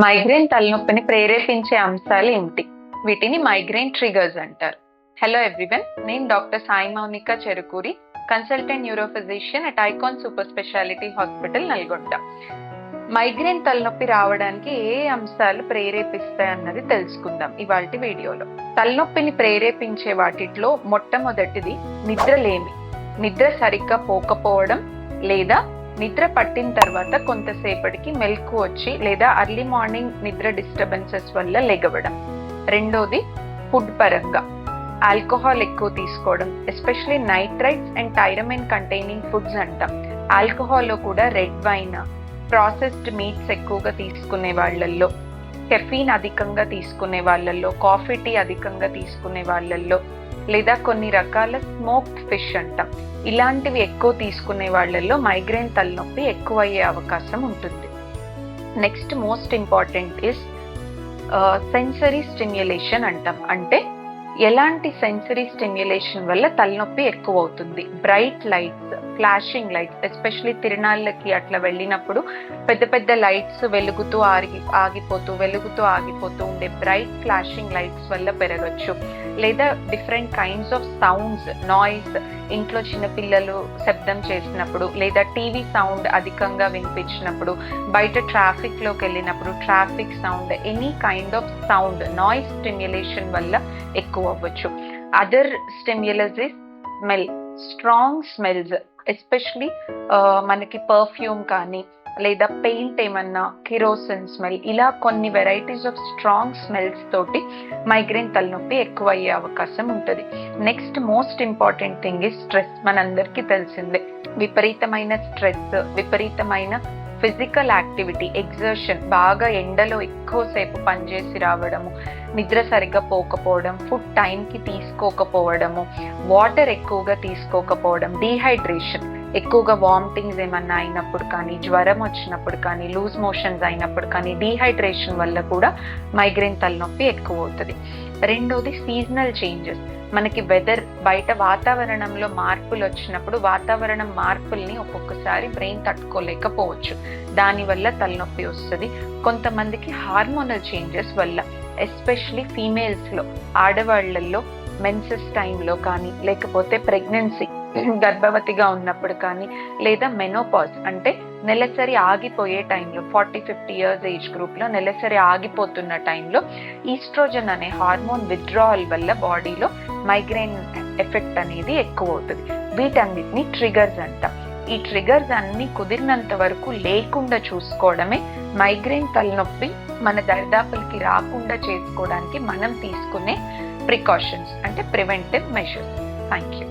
Migraine తలనొప్పిని ప్రేరేపించే అంశాలు ఏమిటి? వీటిని మైగ్రేన్ ట్రిగర్స్ అంటారు. హలో ఎవ్రీవన్ నేను doctor Sai Mounika Cherukuri consultant neurophysician at Icon super speciality hospital Nalgonda. Migraine తలనొప్పి రావడానికి ఏ అంశాలు ప్రేరేపిస్తాయి అన్నది తెలుసుకుందాం ఇవాళ వీడియోలో. తలనొప్పిని ప్రేరేపించే వాటిలో మొట్టమొదటిది నిద్రలేమి. నిద్ర సరిగ్గా పోకపోవడం లేదా నిద్ర పట్టిన తర్వాత కొంతసేపటికి మెలకు వచ్చి లేదా అర్లీ మార్నింగ్ నిద్ర డిస్టర్బెన్సెస్ వల్ల లెగవడం. రెండోది ఫుడ్ పరంగా. ఆల్కహాల్ ఎక్కువ తీసుకోవడం especially nitrites and tyramine containing foods అంటాం. ఆల్కహాల్లో కూడా రెడ్ వైన్ ప్రాసెస్డ్ మీట్స్ ఎక్కువగా తీసుకునే వాళ్ళల్లో కెఫీన్ అధికంగా తీసుకునే వాళ్ళల్లో కాఫీ టీ అధికంగా తీసుకునే వాళ్ళల్లో లేదా కొన్ని రకాల స్మోక్డ్ ఫిష్ అంటాం. ఇలాంటివి ఎక్కువ తీసుకునే వాళ్ళల్లో మైగ్రేన్ తలనొప్పి ఎక్కువ అయ్యే అవకాశం ఉంటుంది. Next most important is sensory stimulation అంటాం. అంటే ఎలాంటి సెన్సరీ స్టిమ్యులేషన్ వల్ల తలనొప్పి ఎక్కువ అవుతుంది bright lights flashing lights especially తిరణాళ్ళకి అట్లా వెళ్ళినప్పుడు పెద్ద పెద్ద లైట్స్ వెలుగుతూ ఆగి ఆగిపోతూ వెలుగుతూ ఆగిపోతూ ఉండే బ్రైట్ ఫ్లాషింగ్ లైట్స్ వల్ల పెరగచ్చు. లేదా different kinds of sounds noise ఇంట్లో చిన్నపిల్లలు శబ్దం చేసినప్పుడు లేదా టీవీ సౌండ్ అధికంగా వినిపించినప్పుడు బయట ట్రాఫిక్లోకి వెళ్ళినప్పుడు traffic sound any kind of sound noise stimulation వల్ల ఎక్కువ అవ్వచ్చు. Other stimulus is smell strong smells especially మనకి పర్ఫ్యూమ్ కానీ లేదా పెయింట్ ఏమన్నా కిరోసిన్ స్మెల్ ఇలా కొన్ని వెరైటీస్ ఆఫ్ స్ట్రాంగ్ స్మెల్స్ తోటి మైగ్రేన్ తలనొప్పి ఎక్కువ అయ్యే అవకాశం ఉంటుంది. Next most important thing is stress మనందరికీ తెలిసిందే. విపరీతమైన స్ట్రెస్ విపరీతమైన ఫిజికల్ యాక్టివిటీ ఎగ్జర్షన్ బాగా ఎండలో ఎక్కువసేపు పనిచేసి రావడము నిద్ర సరిగ్గా పోకపోవడం ఫుడ్ టైంకి తీసుకోకపోవడము వాటర్ ఎక్కువగా తీసుకోకపోవడం డీహైడ్రేషన్. ఎక్కువగా వామిటింగ్స్ ఏమన్నా అయినప్పుడు కానీ జ్వరం వచ్చినప్పుడు కానీ లూజ్ మోషన్స్ అయినప్పుడు కానీ డీహైడ్రేషన్ వల్ల కూడా మైగ్రేన్ తలనొప్పి ఎక్కువ అవుతుంది. రెండోది సీజనల్ చేంజెస్. మనకి వెదర్ బయట వాతావరణంలో మార్పులు వచ్చినప్పుడు వాతావరణం మార్పుల్ని ఒక్కొక్కసారి బ్రెయిన్ తట్టుకోలేకపోవచ్చు. దానివల్ల తలనొప్పి వస్తుంది. కొంతమందికి హార్మోనల్ చేంజెస్ వల్ల ఎస్పెషలీ ఫీమేల్స్లో ఆడవాళ్ళలో మెన్సెస్ టైంలో కానీ లేకపోతే ప్రెగ్నెన్సీ గర్భవతిగా ఉన్నప్పుడు కానీ లేదా మెనోపాజ్ అంటే నెలసరి ఆగిపోయే టైంలో ఫార్టీ ఫిఫ్టీ ఇయర్స్ ఏజ్ గ్రూప్లో నెలసరి ఆగిపోతున్న టైంలో ఈస్ట్రోజన్ అనే హార్మోన్ విత్డ్రావల్ వల్ల బాడీలో మైగ్రెయిన్ ఎఫెక్ట్ అనేది ఎక్కువ అవుతుంది వీటన్నిటిని ట్రిగర్స్ అంటాం. ఈ ట్రిగర్స్ అన్ని కుదిరినంత వరకు లేకుండా చూసుకోవడమే మైగ్రెయిన్ తలనొప్పి మన దరిదాపులకి రాకుండా చేసుకోవడానికి మనం తీసుకునే ప్రికాషన్స్ అంటే ప్రివెంటివ్ మెషర్స్. Thank you